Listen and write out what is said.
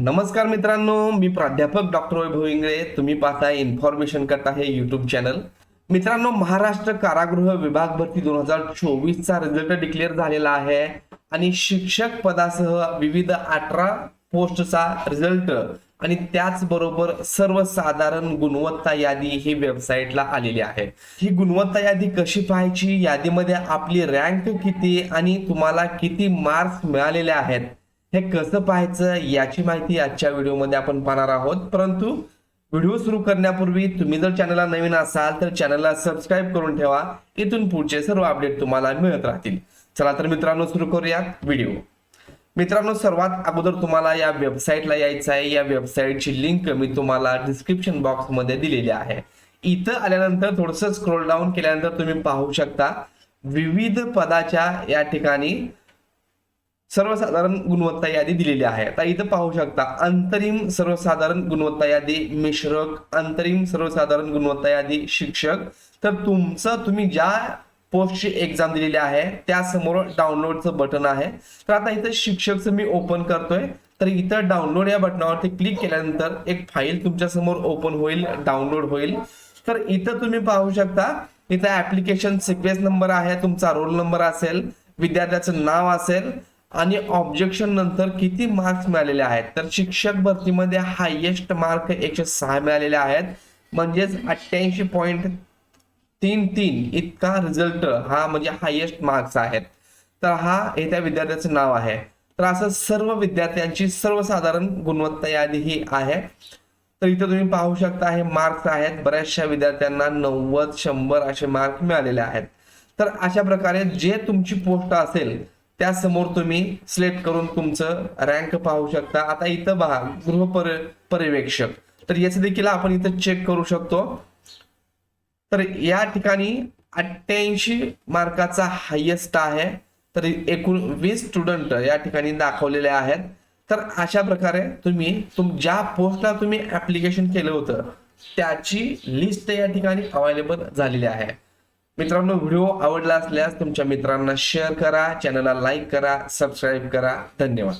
नमस्कार मित्रांनो मी प्राध्यापक डॉक्टर वैभव इंगळे. तुम्ही पाहताय इन्फॉर्मेशन करता हे युट्यूब चॅनल मित्रांनो महाराष्ट्र कारागृह विभाग भरती दोन हजार चोवीसचा रिझल्ट डिक्लेअर झालेला आहे आणि शिक्षक पदासह विविध अठरा पोस्टचा रिझल्ट आणि त्याचबरोबर सर्वसाधारण गुणवत्ता यादी ही वेबसाईटला आलेली आहे. ही गुणवत्ता यादी कशी पाहायची? यादीमध्ये आपली रँक किती आणि तुम्हाला किती मार्क्स मिळालेले आहेत? हे कसं पाहायचं याची माहिती आजच्या व्हिडिओमध्ये आपण पाहणार आहोत. परंतु व्हिडिओ सुरू करण्यापूर्वी तुम्ही जर चॅनलला नवीन असाल तर चॅनलला सबस्क्राईब करून ठेवा. इथून पुढचे सर्व अपडेट तुम्हाला मिळत राहतील. चला तर मित्रांनो सुरू करूयात व्हिडिओ. मित्रांनो सर्वात अगोदर तुम्हाला या वेबसाईटला यायचं आहे. या वेबसाईटची लिंक मी तुम्हाला डिस्क्रिप्शन बॉक्समध्ये दिलेली आहे. इथं आल्यानंतर थोडस स्क्रोल डाऊन केल्यानंतर तुम्ही पाहू शकता विविध पदाच्या या ठिकाणी सर्वसाधारण गुणवत्ता यादी दिलेली आहे. आता इथं पाहू शकता अंतरिम सर्वसाधारण गुणवत्ता यादी मिश्रक अंतरिम सर्वसाधारण गुणवत्ता यादी शिक्षक. तर तुमचं तुम्ही ज्या पोस्टची एक्झाम दिलेली आहे त्या समोर डाउनलोडचं बटन आहे. तर आता इथं शिक्षकचं मी ओपन करतोय. तर इथं डाउनलोड या बटनावरती क्लिक केल्यानंतर एक फाईल तुमच्यासमोर ओपन होईल डाउनलोड होईल. तर इथं तुम्ही पाहू शकता इथं ऍप्लिकेशन सिक्वेन्स नंबर आहे तुमचा रोल नंबर असेल विद्यार्थ्याचं नाव असेल आणि ऑब्जेक्शन नंतर किती मार्क्स मिळालेले आहेत? तर शिक्षक भरतीमध्ये हायेस्ट मार्क एकशे सहा मिळालेले आहेत. म्हणजेच अठ्ठ्याऐंशी पॉईंट तीन तीन इतका रिझल्ट हा म्हणजे हायेस्ट मार्क्स आहेत. तर हा हे त्या विद्यार्थ्याचं नाव आहे. तर असं सर्व विद्यार्थ्यांची सर्वसाधारण गुणवत्ता यादी ही आहे. तर इथं तुम्ही पाहू शकता हे मार्क्स आहेत. बऱ्याचशा विद्यार्थ्यांना नव्वद शंभर असे मार्क मिळालेले आहेत. तर अशा प्रकारे जे तुमची पोस्ट असेल त्यासमोर तुम्ही सिलेक्ट करून तुमचं रँक पाहू शकता. आता इथं पहा गृह पर पर्यवेक्षक. तर याचं देखील आपण इथं चेक करू शकतो. तर या ठिकाणी अठ्ठ्याऐंशी मार्काचा हायेस्ट आहे. तर एकूण वीस स्टुडंट या ठिकाणी दाखवलेले आहेत. तर अशा प्रकारे तुम्ही तुम ज्या पोस्टला तुम्ही ऍप्लिकेशन केलं होतं त्याची लिस्ट या ठिकाणी अवेलेबल झालेली आहे. मित्रांनो व्हिडिओ आवडला असल्यास तुमच्या मित्रांना शेअर करा चॅनलला लाईक करा सबस्क्राईब करा. धन्यवाद.